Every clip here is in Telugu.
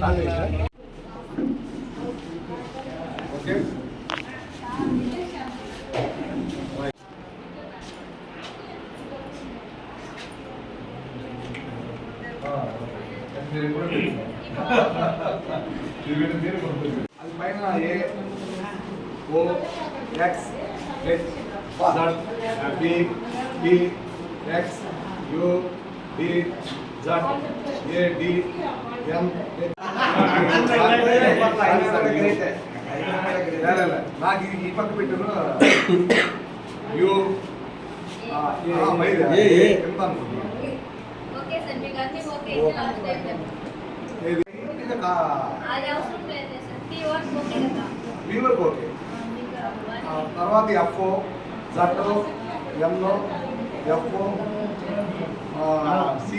అది పైన A O X H Z B B X U D Z A D M నాకు ఇది ఈ పక్క పెట్టాను యు ఏ, ఏ. ఎంత అనుకుంటున్నాను ఓకే సార్ మీకు అన్ని ఓకే లాస్ట్ టైం చెప్పండి. ఇది ఇది కా- అది అవసరం లేదు సార్ టీ వర్క్ ఓకే కదా వీవర్కి ఓకే ఆ, మీకు ఆ అవన్నీ తర్వాత F Z M F C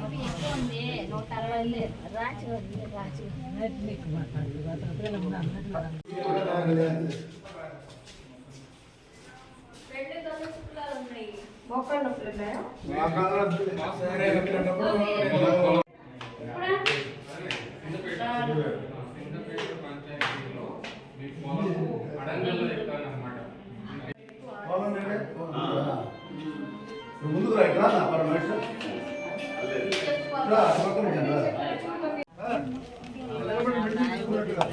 BP ఎక్కువ ఉంది నూట అరవై లేదు రాచి ఉంది రాచి రెండు కళ్ళు చుక్కలు ఉన్నాయి మోకాళ్ళ నొప్పులు ఉన్నాయా ముందుకు రా ఇక్కడ రా, పర్ మనిషి. రా, పక్కన కూర్చోండి, రా.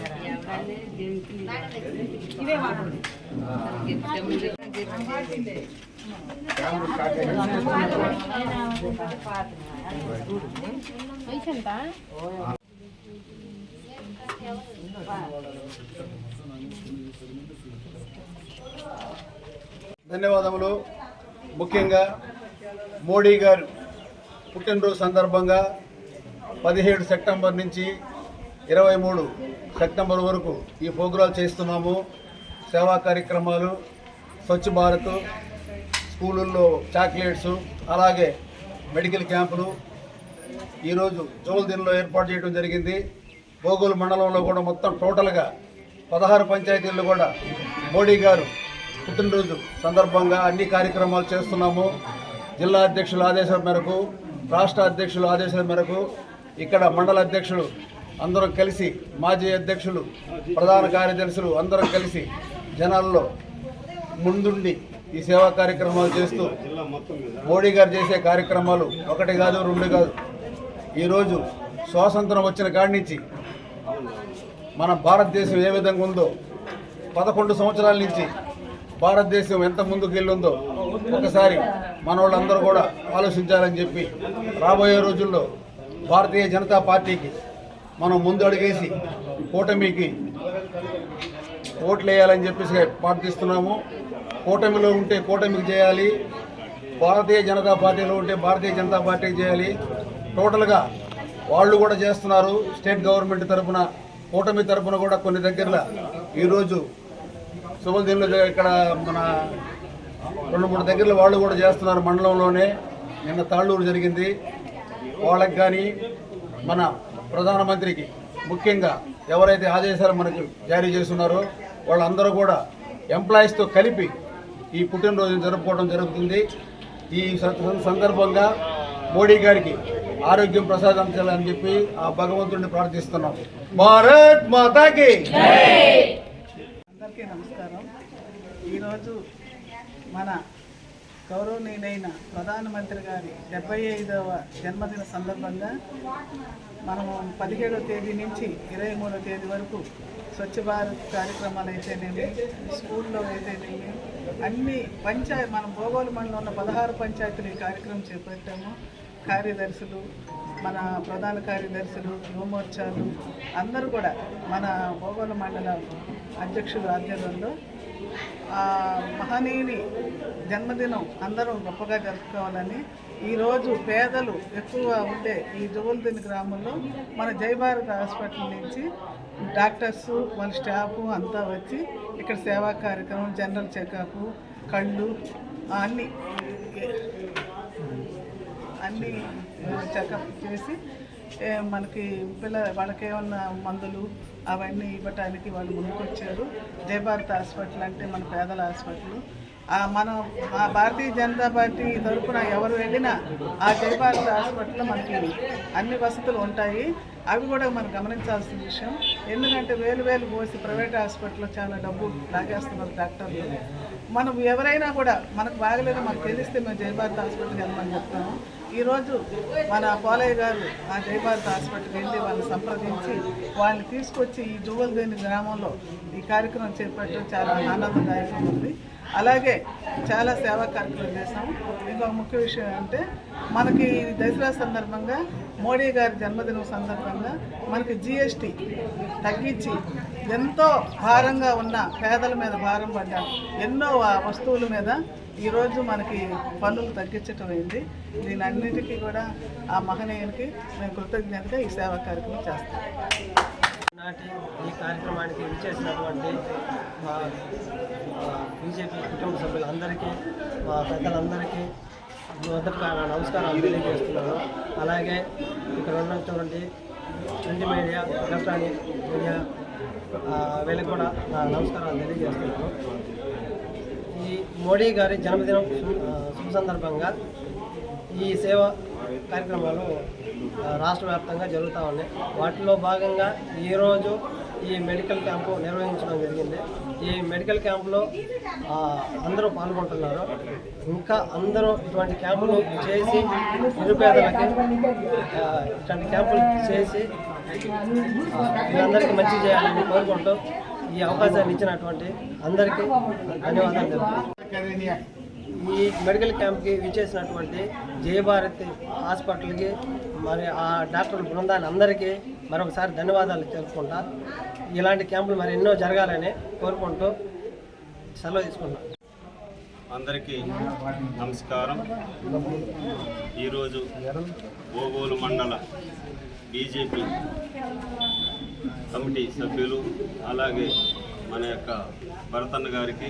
ఇవే వాడండి కెమెరా స్టార్ట్ అయ్యింది. ధన్యవాదములు. ముఖ్యంగా మోడీ గారు పుట్టినరోజు సందర్భంగా పదిహేడు సెప్టెంబర్ నుంచి ఇరవై మూడు సెప్టెంబర్ వరకు ఈ ప్రోగ్రాలు చేస్తున్నాము. సేవా కార్యక్రమాలు స్వచ్ఛ భారత్ స్కూళ్ళల్లో చాక్లెట్స్ అలాగే మెడికల్ క్యాంపులు ఈరోజు జోల్దీన్లో ఏర్పాటు చేయడం జరిగింది. భోగోలు మండలంలో కూడా మొత్తం టోటల్గా పదహారు పంచాయతీల్లో కూడా మోడీ గారు పుట్టినరోజు సందర్భంగా అన్ని కార్యక్రమాలు చేస్తున్నాము. జిల్లా అధ్యక్షుల ఆదేశాల మేరకు రాష్ట్ర అధ్యక్షుల ఆదేశాల మేరకు ఇక్కడ మండల అధ్యక్షులు అందరం కలిసి మాజీ అధ్యక్షులు ప్రధాన కార్యదర్శులు అందరం కలిసి జనాల్లో ముందుండి ఈ సేవా కార్యక్రమాలు చేస్తూ మోడీ గారు చేసే కార్యక్రమాలు ఒకటి కాదు రెండు కాదు. ఈరోజు స్వాతంత్రం వచ్చిన కాడి నుంచి మన భారతదేశం ఏ విధంగా ఉందో పదకొండు సంవత్సరాల నుంచి భారతదేశం ఎంత ముందుకెళ్ళుందో ఒకసారి మన వాళ్ళందరూ కూడా ఆలోచించాలని చెప్పి రాబోయే రోజుల్లో భారతీయ జనతా పార్టీకి మనం ముందు అడిగేసి కూటమికి ఓట్లు వేయాలని చెప్పేసి ప్రార్థిస్తున్నాము. కూటమిలో ఉంటే కూటమికి చేయాలి భారతీయ జనతా పార్టీలో ఉంటే భారతీయ జనతా పార్టీకి చేయాలి. టోటల్గా వాళ్ళు కూడా చేస్తున్నారు. స్టేట్ గవర్నమెంట్ తరఫున కూటమి తరఫున కూడా కొన్ని దగ్గరలో ఈరోజు సుబల్దీన్లో ఇక్కడ మన రెండు మూడు దగ్గరలో వాళ్ళు కూడా చేస్తున్నారు మండలంలోనే. నిన్న తాళ్ళూరు జరిగింది. వాళ్ళకి కానీ మన ప్రధానమంత్రికి ముఖ్యంగా ఎవరైతే ఆదేశాలు మనకు జారీ చేస్తున్నారో వాళ్ళందరూ కూడా ఎంప్లాయీస్తో కలిపి ఈ పుట్టినరోజును జరుపుకోవడం జరుగుతుంది. ఈ స- సందర్భంగా మోడీ గారికి ఆరోగ్యం ప్రసాదించాలని చెప్పి ఆ భగవంతుడిని ప్రార్థిస్తున్నాం. భారత్ మాతాకి అందరికీ నమస్కారం. ఈరోజు మన గౌరవనీయులైన ప్రధానమంత్రి గారి డెబ్బై ఐదవ జన్మదిన సందర్భంగా మనము పదిహేడవ తేదీ నుంచి ఇరవై మూడవ తేదీ వరకు స్వచ్ఛ భారత్ కార్యక్రమాలు అయితేనేమి స్కూల్లో అయితేనేమి అన్ని పంచాయతీ మనం భోగోలు మండలంలో ఉన్న పదహారు పంచాయతీలు ఈ కార్యక్రమం చేపట్టాము. కార్యదర్శులు మన ప్రధాన కార్యదర్శులు యువమోర్చాలు అందరూ కూడా మన భోగోల మండల అధ్యక్షుల ఆధ్వర్యంలో ఆ మహనీయుని జన్మదినం అందరూ గొప్పగా జరుపుకోవాలని ఈరోజు పేదలు ఎక్కువగా ఉండే ఈ జువల్దిన్ గ్రామంలో మన జయభారత్ హాస్పిటల్ నుంచి డాక్టర్స్ వాళ్ళ స్టాఫ్ అంతా వచ్చి ఇక్కడ సేవా కార్యక్రమం జనరల్ చెకప్ కళ్ళు అన్నీ అన్నీ చెకప్ చేసి మనకి పిల్ల వాళ్ళకి ఏమన్నా మందులు అవన్నీ ఇవ్వటానికి వాళ్ళు ముందుకొచ్చారు. జయభారత్ హాస్పిటల్ అంటే మన పేదల హాస్పిటల్. మనం ఆ భారతీయ జనతా పార్టీ తరఫున ఎవరు వెళ్ళినా ఆ జయభారత్ హాస్పిటల్లో మనకి అన్ని వసతులు ఉంటాయి. అవి కూడా మనం గమనించాల్సిన విషయం. ఎందుకంటే వేలు వేలు పోసి ప్రైవేట్ హాస్పిటల్లో చాలా డబ్బు లాగేస్తున్నారు డాక్టర్లు. మనం ఎవరైనా కూడా మనకు బాగలేదు మనకు తెలిస్తే మేము జయభారత్ హాస్పిటల్కి వెళ్ళమని చెప్తాము. ఈరోజు మన పోలయ్య గారు ఆ జయభారత్ హాస్పిటల్కి వెళ్ళి వాళ్ళని సంప్రదించి వాళ్ళని తీసుకొచ్చి ఈ జువల్దేని గ్రామంలో ఈ కార్యక్రమం చేపట్టడం చాలా ఆనందదాయకంగా ఉంది. అలాగే చాలా సేవా కార్యక్రమాలు చేసాము ఇంకొక ముఖ్య విషయం అంటే మనకి దసరా సందర్భంగా మోడీ గారి జన్మదినం సందర్భంగా మనకి జిఎస్టీ తగ్గించి ఎంతో భారంగా ఉన్న పేదల మీద భారం పడ్డ ఎన్నో వస్తువుల మీద ఈరోజు మనకి పన్నులు తగ్గించటం అయింది. దీనన్నిటికీ కూడా ఆ మహనీయునికి మేము కృతజ్ఞతగా ఈ సేవా కార్యక్రమం చేస్తాం. నాటి ఈ కార్యక్రమానికి విచ్చేసినటువంటి బీజేపీ కుటుంబ సభ్యులందరికీ మా పెద్దలందరికీ మొదటగా నా నమస్కారాలు తెలియజేస్తున్నాను. అలాగే ఇక్కడ ఉన్నటువంటి ప్రింట్ మీడియా ఎలక్ట్రానిక్ మీడియా వీళ్ళకి కూడా నా నమస్కారాలు తెలియజేస్తున్నాను. ఈ మోడీ గారి జన్మదినం శుభ సందర్భంగా ఈ సేవ కార్యక్రమాలు రాష్ట్ర వ్యాప్తంగా జరుగుతూ ఉన్నాయి. వాటిలో భాగంగా ఈరోజు ఈ మెడికల్ క్యాంపు నిర్వహించడం జరిగింది. ఈ మెడికల్ క్యాంపులో అందరూ పాల్గొంటున్నారు. ఇంకా అందరూ ఇటువంటి క్యాంపులు చేసి నిరుపేదలకి ఇటువంటి క్యాంపులు చేసి అందరికీ మంచి చేయాలని కోరుకుంటూ ఈ అవకాశాన్ని ఇచ్చినటువంటి అందరికీ ధన్యవాదాలు ఈ మెడికల్ క్యాంప్కి విచ్చేసినటువంటి జయభారత్ హాస్పిటల్కి మరి ఆ డాక్టర్ బృందాన్ని అందరికీ మరొకసారి ధన్యవాదాలు తెలుపుకుంటా ఇలాంటి క్యాంపులు మరి ఎన్నో జరగాలని కోరుకుంటూ సెలవు తీసుకుంటాను అందరికీ నమస్కారం. ఈరోజు ఓగోలు మండల బీజేపీ కమిటీ సభ్యులు అలాగే మన యొక్క భరతన్న గారికి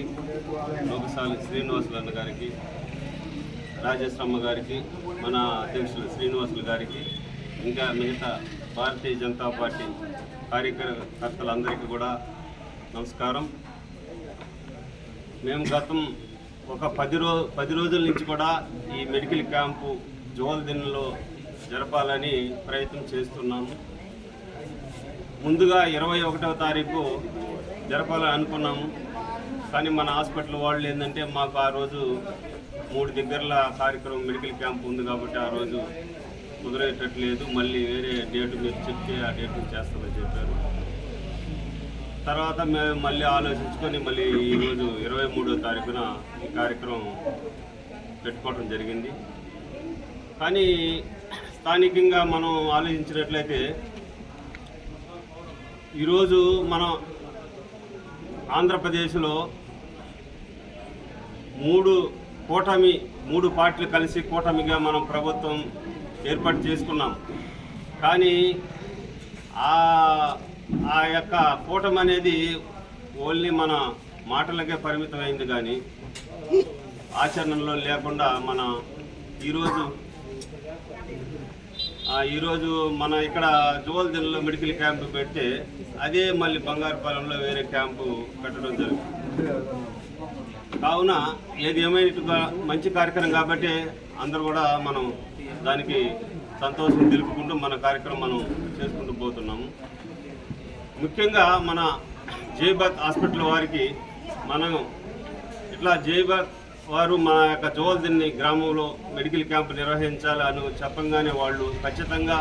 లోకసాలి శ్రీనివాసులన్న గారికి రాజేశ్వరమ్మ గారికి మన అధ్యక్షులు శ్రీనివాసులు గారికి ఇంకా మిగతా భారతీయ జనతా పార్టీ కార్యకర్తలందరికీ కూడా నమస్కారం. మేము గతం ఒక పది రో పది రోజుల నుంచి కూడా ఈ మెడికల్ క్యాంపు జోల్దిన్లో జరపాలని ప్రయత్నం చేస్తున్నాము. ముందుగా ఇరవై ఒకటవ తారీఖు జరపాలని అనుకున్నాము. కానీ మన హాస్పిటల్ వాళ్ళు ఏంటంటే మాకు ఆ రోజు మూడు దగ్గరల కార్యక్రమం మెడికల్ క్యాంప్ ఉంది కాబట్టి ఆ రోజు కుదిరేటట్లేదు. మళ్ళీ వేరే డేటు మీరు చెప్తే ఆ డేట్ చేస్తామని చెప్పారు. తర్వాత మేము మళ్ళీ ఆలోచించుకొని మళ్ళీ ఈరోజు ఇరవై మూడో తారీఖున ఈ కార్యక్రమం పెట్టుకోవడం జరిగింది. కానీ స్థానికంగా మనం ఆలోచించినట్లయితే ఈరోజు మనం ఆంధ్రప్రదేశ్లో మూడు కూటమి మూడు పార్టీలు కలిసి కూటమిగా మనం ప్రభుత్వం ఏర్పాటు చేసుకున్నాం. కానీ ఆ ఆ యొక్క కూటమి అనేది ఓన్లీ మన మాటలకే పరిమితమైంది కానీ ఆచరణలో లేకుండా మన ఈరోజు ఈరోజు మన ఇక్కడ జువల్దిన్లో మెడికల్ క్యాంపు పెడితే అదే మళ్ళీ బంగారుపాలెంలో వేరే క్యాంపు పెట్టడం జరుగుతుంది కావున ఏది ఏమైనా మంచి కార్యక్రమం కాబట్టి అందరూ కూడా మనం దానికి సంతోషం తెలుపుకుంటూ మన కార్యక్రమం మనం చేసుకుంటూ పోతున్నాము. ముఖ్యంగా మన జైబాత్ హాస్పిటల్ వారికి మనం ఇట్లా జైబాత్ వారు మన యొక్క జోల్దిన్ని గ్రామంలో మెడికల్ క్యాంప్ నిర్వహించాలి అని చెప్పంగానే వాళ్ళు ఖచ్చితంగా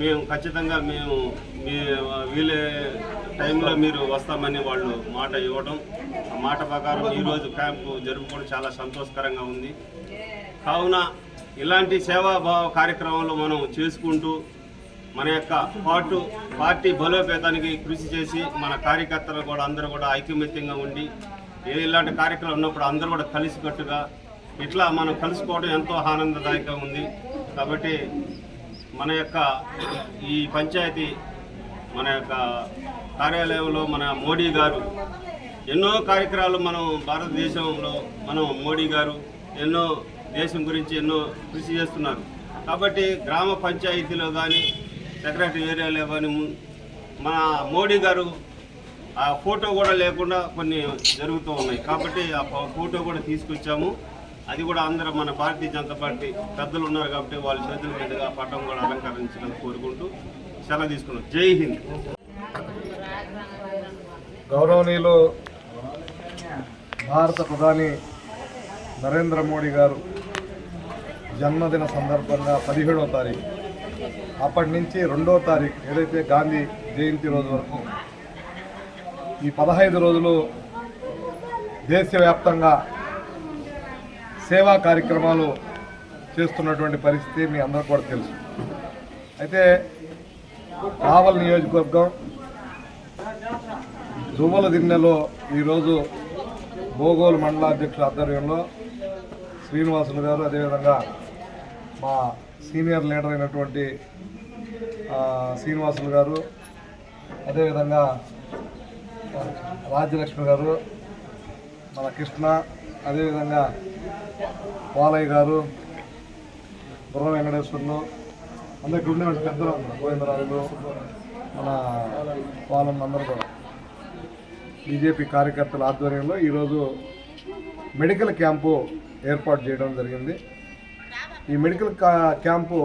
మేము ఖచ్చితంగా మేము మీ వీలే టైంలో మీరు వస్తామని వాళ్ళు మాట ఇవ్వడం ఆ మాట ప్రకారం ఈరోజు క్యాంపు జరుపుకోవడం చాలా సంతోషకరంగా ఉంది. కావున ఇలాంటి సేవాభావ కార్యక్రమాలు మనం చేసుకుంటూ మన యొక్క పాటు పార్టీ బలోపేతానికి కృషి చేసి మన కార్యకర్తలు కూడా అందరూ కూడా ఐకమత్యంగా ఉండి ఏ ఇలాంటి కార్యక్రమం ఉన్నప్పుడు అందరూ కూడా కలిసికట్టుగా ఇట్లా మనం కలుసుకోవడం ఎంతో ఆనందదాయకంగా ఉంది. కాబట్టి మన యొక్క ఈ పంచాయతీ మన యొక్క కార్యాలయంలో మన మోడీ గారు. ఎన్నో కార్యక్రమాలు మనం భారతదేశంలో మనం మోడీ గారు ఎన్నో దేశం గురించి ఎన్నో కృషి చేస్తున్నారు. కాబట్టి గ్రామ పంచాయతీలో కానీ సెక్రటరీ ఏరియాలో కానీ ము- మన మోడీ గారు ఆ ఫోటో కూడా లేకుండా కొన్ని జరుగుతూ ఉన్నాయి. కాబట్టి ఆ ఫోటో కూడా తీసుకొచ్చాము. అది కూడా అందరూ మన భారతీయ జనతా పార్టీ పెద్దలు ఉన్నారు కాబట్టి వాళ్ళ చేతుల మీదుగా పటం కూడా అలంకరించాలని కోరుకుంటూ సెలవు తీసుకున్నాం. జై హింద్. గౌరవనీయులు భారత ప్రధాని నరేంద్ర మోడీ గారు జన్మదిన సందర్భంగా పదిహేడవ తారీఖు అప్పటి నుంచి రెండవ తారీఖు ఏదైతే గాంధీ జయంతి రోజు వరకు ఈ పదహైదు రోజులు దేశవ్యాప్తంగా సేవా కార్యక్రమాలు చేస్తున్నటువంటి పరిస్థితి మీ అందరూ కూడా తెలుసు. అయితే రావల్ నియోజకవర్గం జువ్వల దిన్నెలో ఈరోజు భోగోలు మండలాధ్యక్షుల ఆధ్వర్యంలో శ్రీనివాసులు గారు అదేవిధంగా మా సీనియర్ లీడర్ అయినటువంటి శ్రీనివాసులు గారు అదేవిధంగా రాజ్యలక్ష్మి గారు మన కృష్ణ అదేవిధంగా పాలయ్య గారు బుర్ర వెంకటేశ్వర్లు అందరికి ఉండేవాళ్ళు పెద్దలు గోవిందరాజులు మన వాళ్ళందరూ కూడా. బీజేపీ కార్యకర్తల ఆధ్వర్యంలో ఈరోజు మెడికల్ క్యాంపు ఏర్పాటు చేయడం జరిగింది. ఈ మెడికల్ క్యాంపు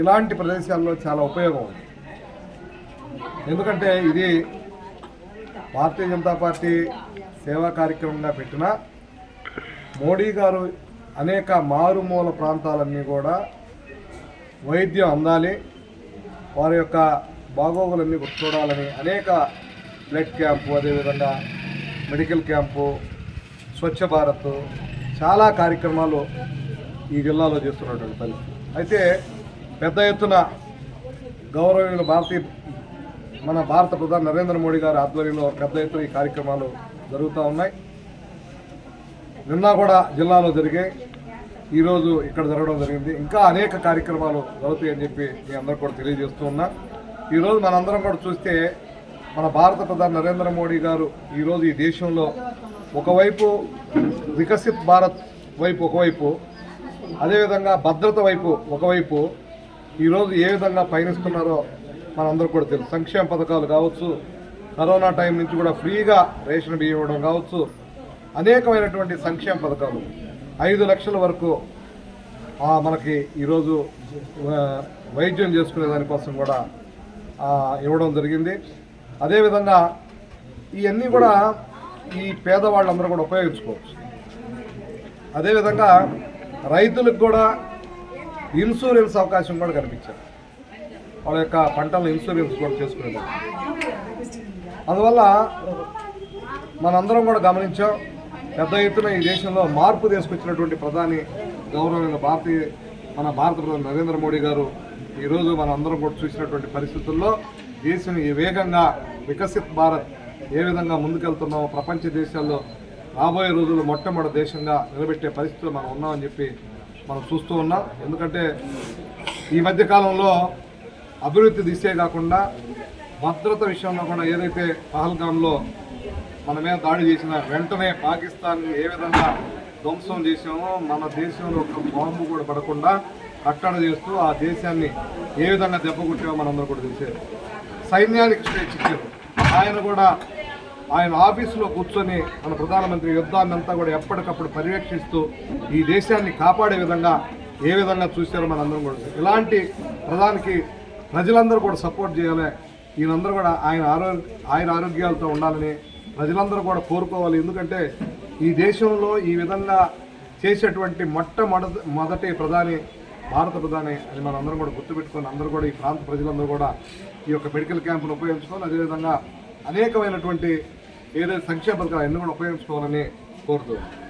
ఇలాంటి ప్రదేశాల్లో చాలా ఉపయోగం ఉంది. ఎందుకంటే ఇది భారతీయ జనతా పార్టీ సేవా కార్యక్రమంగా పెట్టిన మోడీ గారు అనేక మారుమూల ప్రాంతాలన్నీ కూడా వైద్యం అందాలి వారి యొక్క బాగోగులన్నీ చూడాలని అనేక బ్లడ్ క్యాంపు అదేవిధంగా మెడికల్ క్యాంపు స్వచ్ఛ భారత్ చాలా కార్యక్రమాలు ఈ జిల్లాలో చేస్తున్నటువంటి పరిస్థితి. అయితే పెద్ద ఎత్తున గౌరవనీయులు భారతీయ మన భారత ప్రధాని నరేంద్ర మోడీ గారి ఆధ్వర్యంలో పెద్ద ఎత్తున ఈ కార్యక్రమాలు జరుగుతూ ఉన్నాయి. నిన్న కూడా జిల్లాలో జరిగాయి. ఈరోజు ఇక్కడ జరగడం జరిగింది. ఇంకా అనేక కార్యక్రమాలు జరుగుతాయని చెప్పి మీ అందరూ కూడా తెలియజేస్తూ ఉన్నా. ఈరోజు మనందరం కూడా చూస్తే మన భారత ప్రధాని నరేంద్ర మోడీ గారు ఈరోజు ఈ దేశంలో ఒకవైపు వికసిత్ భారత్ వైపు ఒకవైపు అదేవిధంగా భద్రత వైపు ఒకవైపు ఈరోజు ఏ విధంగా పయనిస్తున్నారో మనందరూ కూడా తెలుసు. సంక్షేమ పథకాలు కావచ్చు కరోనా టైం నుంచి కూడా ఫ్రీగా రేషన్ బియ్యం ఇవ్వడం కావచ్చు అనేకమైనటువంటి సంక్షేమ పథకాలు. ఐదు లక్షల వరకు మనకి ఈరోజు వైద్యం చేసుకునే దానికోసం కూడా ఇవ్వడం జరిగింది. అదేవిధంగా ఇవన్నీ కూడా ఈ పేదవాళ్ళందరూ కూడా ఉపయోగించుకోవచ్చు. అదేవిధంగా రైతులకు కూడా ఇన్సూరెన్స్ అవకాశం కూడా కనిపించారు. వాళ్ళ యొక్క పంటలను ఇన్సూరెన్స్ కూడా చేసుకునేది అందువల్ల మనందరం కూడా గమనించాం పెద్ద ఎత్తున ఈ దేశంలో మార్పు తీసుకొచ్చినటువంటి ప్రధాని గౌరవమైన భారతీయ మన భారత ప్రధాని నరేంద్ర మోడీ గారు ఈరోజు మనందరం కూడా చూసినటువంటి పరిస్థితుల్లో దేశం ఏ వేగంగా వికసిత్ భారత్ ఏ విధంగా ముందుకెళ్తున్నామో ప్రపంచ దేశాల్లో రాబోయే రోజుల్లో మొట్టమొదటి దేశంగా నిలబెట్టే పరిస్థితులు మనం ఉన్నామని చెప్పి మనం చూస్తూ ఉన్నాం. ఎందుకంటే ఈ మధ్య కాలంలో అభివృద్ధి దిశే కాకుండా భద్రత విషయంలో కూడా ఏదైతే పహల్గామ్లో మన మీద దాడి చేసిన వెంటనే పాకిస్తాన్ ఏ విధంగా ధ్వంసం చేసామో మన దేశంలో ఒక బాంబు కూడా పడకుండా కట్టడి చేస్తూ ఆ దేశాన్ని ఏ విధంగా దెబ్బకొట్టామో మనందరూ కూడా తెలిసేది. సైన్యానికి స్వేచ్ఛ ఇచ్చారు ఆయన కూడా ఆయన ఆఫీసులో కూర్చొని మన ప్రధానమంత్రి యుద్ధాన్ని అంతా కూడా ఎప్పటికప్పుడు పర్యవేక్షిస్తూ ఈ దేశాన్ని కాపాడే విధంగా ఏ విధంగా చూశారో మనందరం కూడా ఇలాంటి ప్రధానికి ప్రజలందరూ కూడా సపోర్ట్ చేయాలి. ఈయనందరూ కూడా ఆయన ఆరోగ్య ఆయన ఆరోగ్యాలతో ఉండాలని ప్రజలందరూ కూడా కోరుకోవాలి. ఎందుకంటే ఈ దేశంలో ఈ విధంగా చేసేటువంటి మొట్టమొదటి మొదటి ప్రధాని భారత ప్రధాని అని మనం అందరం కూడా గుర్తుపెట్టుకొని అందరూ కూడా ఈ ప్రాంత ప్రజలందరూ కూడా ఈ యొక్క మెడికల్ క్యాంపును ఉపయోగించుకొని అదేవిధంగా అనేకమైనటువంటి ఏదైతే సంక్షేమ పథకాలు అన్నీ కూడా ఉపయోగించుకోవాలని కోరుతున్నాను